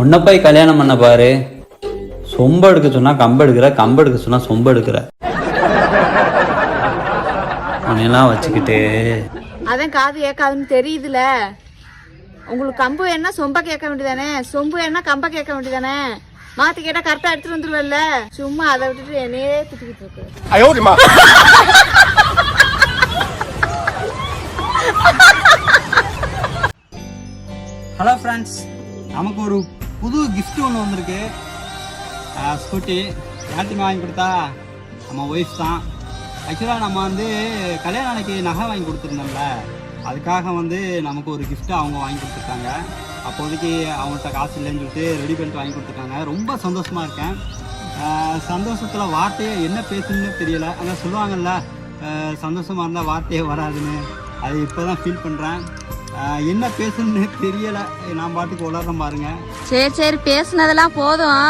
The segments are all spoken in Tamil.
உன்னை போய் கல்யாணம் பண்ண பாரு. சொம்பு எடுக்க சொன்னா கம்பு எடுக்கிற கம்பு எடுக்க சொன்னா சொம்பு எடுக்கிற. உன்னையெல்லாம் வச்சுக்கிட்டு. அதான் காது கேட்காதுன்னு தெரியுதுல. உங்களுக்கு கம்பு வேணா சொம்ப கேட்க வேண்டியதானே? சொம்பு வேணா கம்ப கேட்க வேண்டியதானே? மாத்தி கேட்டா கரெக்டா எடுத்துட்டு வந்துருவல்ல சும்மா அதை விட்டுட்டு என்னையே திட்டிக்கிட்டு இருக்கு. ஹலோ ஃப்ரெண்ட்ஸ் நமக்கு ஒரு புது கிஃப்ட் ஒன்று வந்திருக்கு. ஸ்கூட்டி யார்ட்டுமே வாங்கி கொடுத்தா நம்ம ஒய்ஃப் தான். ஆக்சுவலாக நம்ம வந்து கல்யாண அன்னைக்கு நகை வாங்கி கொடுத்துருந்தோம்ல. அதுக்காக வந்து நமக்கு ஒரு கிஃப்ட்டு அவங்க வாங்கி கொடுத்துருக்காங்க. அப்போதைக்கு அவங்கள்ட்ட காசு இல்லைன்னு சொல்லிட்டு ரெடி பண்ணிட்டு வாங்கி கொடுத்துருக்காங்க. ரொம்ப சந்தோஷமாக இருக்கேன். சந்தோஷத்தில் வார்த்தையே என்ன பேசுன்னு தெரியல. ஆனால் சொல்லுவாங்கல்ல சந்தோஷமாக இருந்தால் வார்த்தையே வராதுன்னு. அது இப்போ தான் ஃபீல் பண்ணுறேன் என்ன பேசணும்னு தெரியலை. நான் பாட்டுக்கு உலகம் பாருங்க. சரி சரி பேசுனதெல்லாம் போதும்.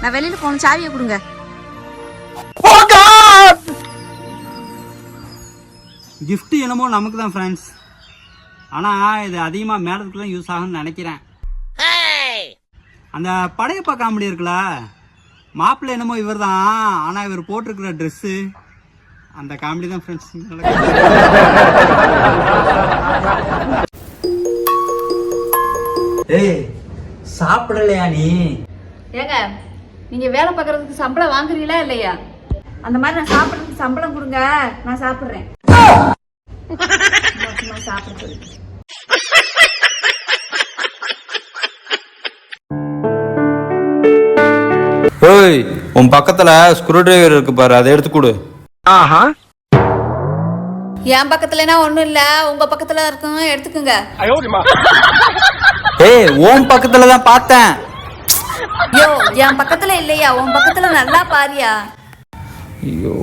நான் வெளியில போன சாவியை கொடுங்க. Gift என்னமோ நமக்கு தான் ஃப்ரெண்ட்ஸ் ஆனால் இது அதிகமாக மேடத்துக்கு தான் யூஸ் ஆகும்னு நினைக்கிறேன். அந்த படையப்பா காமெடி இருக்குல்ல மாப்பிள்ளை என்னமோ இவர் தான் ஆனால் இவர் போட்டிருக்கிற ட்ரெஸ்ஸு அந்த காமெடி தான் ஃப்ரெண்ட்ஸ் ஏய் சாப்பிடலையா நீ? ஏங்க நீங்க வேலை பார்க்கறதுக்கு சம்பளம் வாங்குறீங்களா இல்லையா? அந்த மாதிரி நான் சாப்பிட்றதுக்கு சம்பளம் கொடுங்க நான் சாப்பிட்றேன். சும்மா சாப்பிட சொல்லி ஏய் உன் பக்கத்துல ஸ்க்ரூ டிரைவர் இருக்கு பாரு அதை எடுத்து கொடு. என் பக்கத்துலனா ஒண்ணும் இல்ல. உங்க பக்கத்துல இருக்கும். எடுத்துக்கோங்க. ஏய் உன் பக்கத்துல தான் பார்த்தேன். யோ என் பக்கத்துல இல்லையா? உன் பக்கத்துல நல்லா பாரியா? ஐயோ.